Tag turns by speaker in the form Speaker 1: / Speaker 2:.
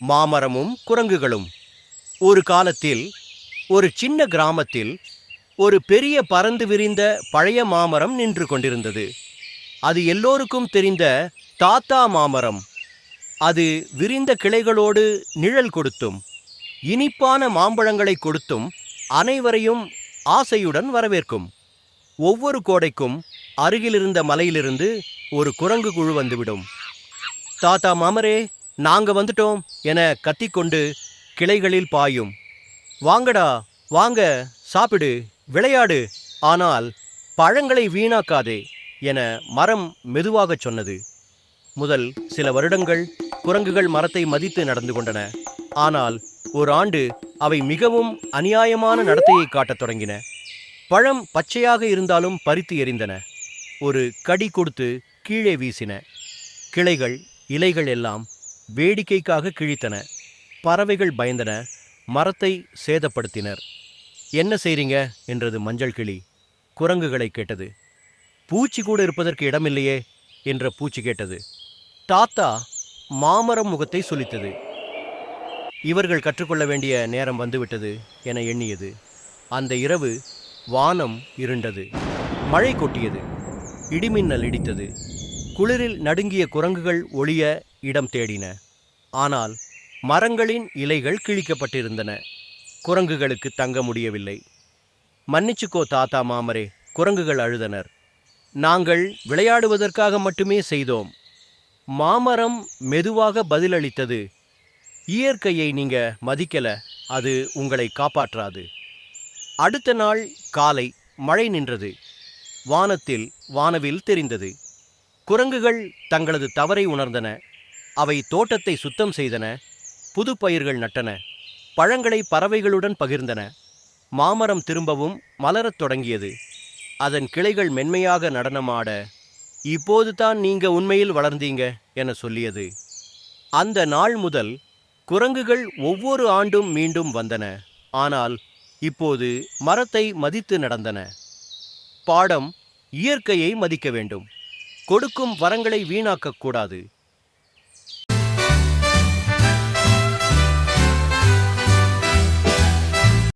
Speaker 1: மாமரமும் குரங்குகளும். ஒரு காலத்தில் ஒரு சின்ன கிராமத்தில் ஒரு பெரிய பறந்து விரிந்த பழைய மாமரம் நின்று கொண்டிருந்தது. அது எல்லோருக்கும் தெரிந்த தாத்தா மாமரம். அது விரிந்த கிளைகளோடு நிழல் கொடுத்தும் இனிப்பான மாம்பழங்களை கொடுத்தும் அனைவரையும் ஆசையுடன் வரவேற்கும். ஒவ்வொரு கோடைக்கும் அருகிலிருந்த மலையிலிருந்து ஒரு குரங்கு குழு வந்துவிடும். தாத்தா மாமரே நாங்க வந்துட்டோம் என கத்திக்கொண்டு கிளைகளில் பாயும். வாங்கடா வாங்க சாப்பிடு விளையாடு ஆனால் பழங்களை வீணாக்காதே என மரம் மெதுவாகச் சொன்னது. முதல் சில வருடங்கள் குரங்குகள் மரத்தை மதித்து நடந்து கொண்டன. ஆனால் ஒரு ஆண்டு அவை மிகவும் அநியாயமான நடத்தையை காட்டத் தொடங்கின. பழம் பச்சையாக இருந்தாலும் பறித்து எறிந்தன ஒரு கடி கொடுத்து கீழே வீசின. கிளைகள் இலைகள் எல்லாம் வேடிக்கைக்காக கிழித்தன. பறவைகள் பயந்தன. மரத்தை சேதப்படுத்தினர். என்ன செய்றீங்க? என்றது மஞ்சள் கிளி. குரங்குகளை கேட்டது. பூச்சி கூட இருப்பதற்கு இடமில்லையே? என்ற பூச்சி கேட்டது. தாத்தா மாமரம் முகத்தை சொலித்தது இவர்கள் கற்றுக்கொள்ள வேண்டிய நேரம் வந்துவிட்டது என எண்ணியது. அந்த இரவு வானம் இருண்டது. மழை கொட்டியது. இடிமின்னல் இடித்தது. குளிரில் நடுங்கிய குரங்குகள் ஒளிய இடம் தேடின. ஆனால் மரங்களின் இலைகள் கிழிக்கப்பட்டிருந்தன. குரங்குகளுக்கு தங்க முடியவில்லை. மன்னிச்சுக்கோ தாத்தா மாமரே குரங்குகள் அழுதனர். நாங்கள் விளையாடுவதற்காக மட்டுமே செய்தோம். மாமரம் மெதுவாக பதிலளித்தது. இயற்கையை நீங்க மதிக்கல. அது உங்களை காப்பாற்றாது. அடுத்த நாள் காலை மழை நின்றது. வானத்தில் வானவில் தெரிந்தது. குரங்குகள் தங்களது தவறை உணர்ந்தன. அவை தோட்டத்தை சுத்தம் செய்தன புது பயிர்கள் நட்டன பழங்களை பறவைகளுடன் பகிர்ந்தன மாமரம் திரும்பவும் மலரத் தொடங்கியது. அதன் கிளைகள் மென்மையாக நடனமாட இப்போது தான் நீங்க உண்மையில் வளர்ந்தீங்க என சொல்லியது. அந்த நாள் முதல் குரங்குகள் ஒவ்வொரு ஆண்டும் மீண்டும் வந்தன. ஆனால் இப்போது மரத்தை மதித்து நடந்தன. பாடம் இயற்கையை மதிக்க வேண்டும். கொடுக்கும் வரங்களை வீணாக்கக் கூடாது.